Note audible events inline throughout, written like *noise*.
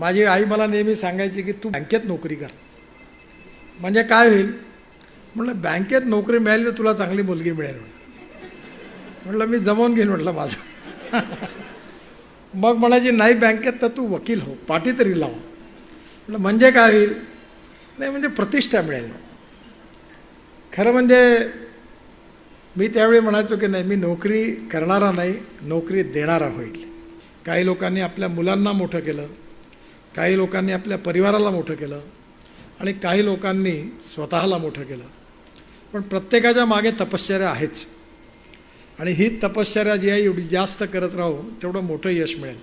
माझी आई मला नेहमी सांगायची की तू बँकेत नोकरी कर. म्हणजे काय होईल? म्हटलं बँकेत नोकरी मिळाली तर तुला चांगली मुलगी मिळेल. म्हटलं मी जमवून घेईन म्हटलं माझं. मग म्हणायची नाही बँकेत तर तू वकील हो पाठी तरी लाव. म्हटलं म्हणजे काय होईल? नाही म्हणजे प्रतिष्ठा मिळेल. खरं म्हणजे मी त्यावेळी म्हणायचो की नाही मी नोकरी करणारा नाही नोकरी देणारा होईल. काही लोकांनी आपल्या मुलांना मोठं केलं. काही लोकांनी आपल्या परिवाराला मोठं केलं आणि काही लोकांनी स्वतःला मोठं केलं. पण प्रत्येकाच्या मागे तपश्चर्या आहेच. आणि ही तपश्चर्या जी आहे एवढी जास्त करत राहू तेवढं मोठं यश मिळेल.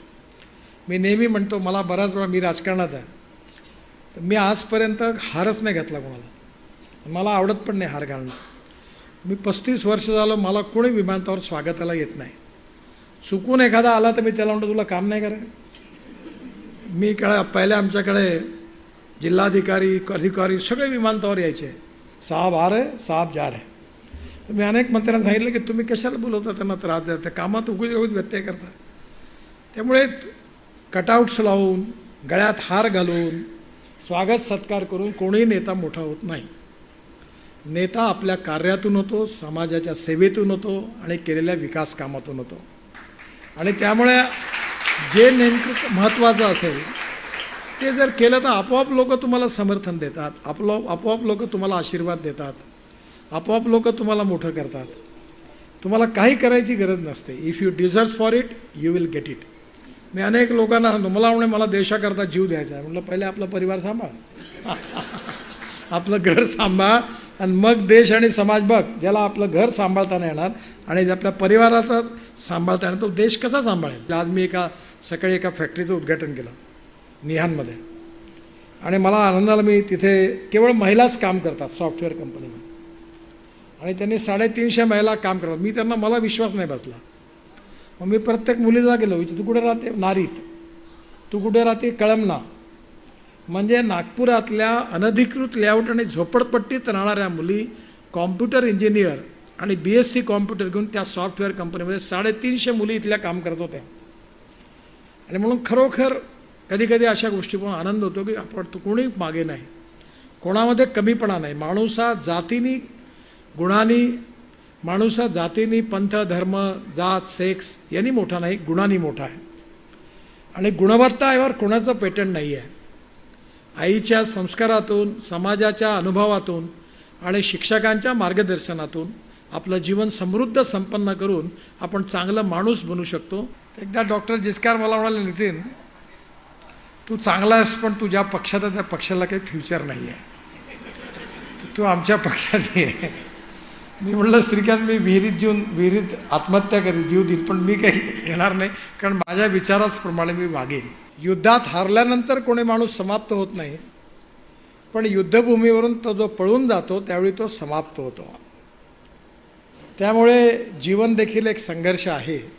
मी नेहमी म्हणतो मला बराच वेळा मी राजकारणात आहे. तर मी आजपर्यंत हारच नाही घातला कोणाला. मला आवडत पण नाही हार घालणं. मी पस्तीस वर्ष झालं मला कोणी विमानतळावर स्वागताला येत नाही. चुकून एखादा आला तर मी त्याला म्हणतो तुला काम नाही करायचं. मी कळा पहिले आमच्याकडे जिल्हाधिकारी अधिकारी सगळे विमानतळावर यायचे. साहेब आ रे साहेब जा रे तर मी अनेक मंत्र्यांना सांगितलं की तुम्ही कशाला बोलवता त्यांना त्रास द्या त्या कामात उगीच उगीच व्यत्यय करता. त्यामुळे कटआउट्स लावून गळ्यात हार घालून स्वागत सत्कार करून कोणीही नेता मोठा होत नाही. नेता आपल्या कार्यातून होतो समाजाच्या सेवेतून होतो आणि केलेल्या विकास कामातून होतो. आणि त्यामुळे जे नेमकं महत्त्वाचं असेल ते जर केलं तर आपोआप लोक तुम्हाला समर्थन देतात आपलो आपोआप लोक तुम्हाला आशीर्वाद देतात आपोआप लोक तुम्हाला मोठं करतात. तुम्हाला काही करायची गरज नसते. If you deserve for it you will get it मी अनेक लोकांना मला म्हणे मला देशाकरता जीव द्यायचा आहे. म्हटलं पहिले आपला परिवार सांभाळ. *laughs* आपलं घर सांभाळ आणि मग देश आणि समाज बघ ज्याला आपलं घर सांभाळताना येणार आणि आपल्या परिवाराचा सांभाळता येणार तो देश कसा सांभाळेल? आज मी एका सकाळी एका फॅक्टरीचं उद्घाटन केलं निहानमध्ये. आणि मला आनंदाला मी तिथे केवळ महिलाच काम करतात सॉफ्टवेअर कंपनीमध्ये आणि त्यांनी साडेतीनशे महिला काम करतात. मी त्यांना मला विश्वास नाही बसला. मग मी प्रत्येक मुलीला गेलो तू कुठे राहते? नारीत. तू कुठे राहते? कळमना. म्हणजे नागपुरातल्या अनधिकृत लेआउट आणि झोपडपट्टीत राहणाऱ्या मुली कॉम्प्युटर इंजिनियर आणि बी एस सी कॉम्प्युटर घेऊन त्या सॉफ्टवेअर कंपनीमध्ये साडेतीनशे मुली इथल्या काम करत होत्या. आणि म्हणून खरोखर कधी कधी अशा गोष्टी पण आनंद होतो की आपण तो कोणी मागे नाही. कोणामध्ये कमीपणा नाही. माणूस हा जातीनी गुणांनी माणूस हा जातीनी पंथ धर्म जात सेक्स यांनी मोठा नाही गुणांनी मोठा आहे. आणि गुणवत्ता यावर कोणाचं पेटंट नाही आहे. आईच्या संस्कारातून समाजाच्या अनुभवातून आणि शिक्षकांच्या मार्गदर्शनातून आपलं जीवन समृद्ध संपन्न करून आपण चांगलं माणूस बनू शकतो एकदा डॉक्टर जिस्कार मला म्हणाले नितीन तू चांगला आहेस पण तुझ्या पक्षात त्या पक्षाला काही फ्युचर नाही आहे तू आमच्या पक्षात ये. मी म्हटलं श्रीकांत मी विहिरीत जीवन विहिरीत आत्महत्या करेन जीव देईल पण मी काही येणार नाही कारण माझ्या विचाराच प्रमाणे मी वागेन. युद्धात हारल्यानंतर कोणी माणूस समाप्त होत नाही पण युद्धभूमीवरून तो जो पळून जातो त्यावेळी तो समाप्त होतो. त्यामुळे जीवन देखील एक संघर्ष आहे.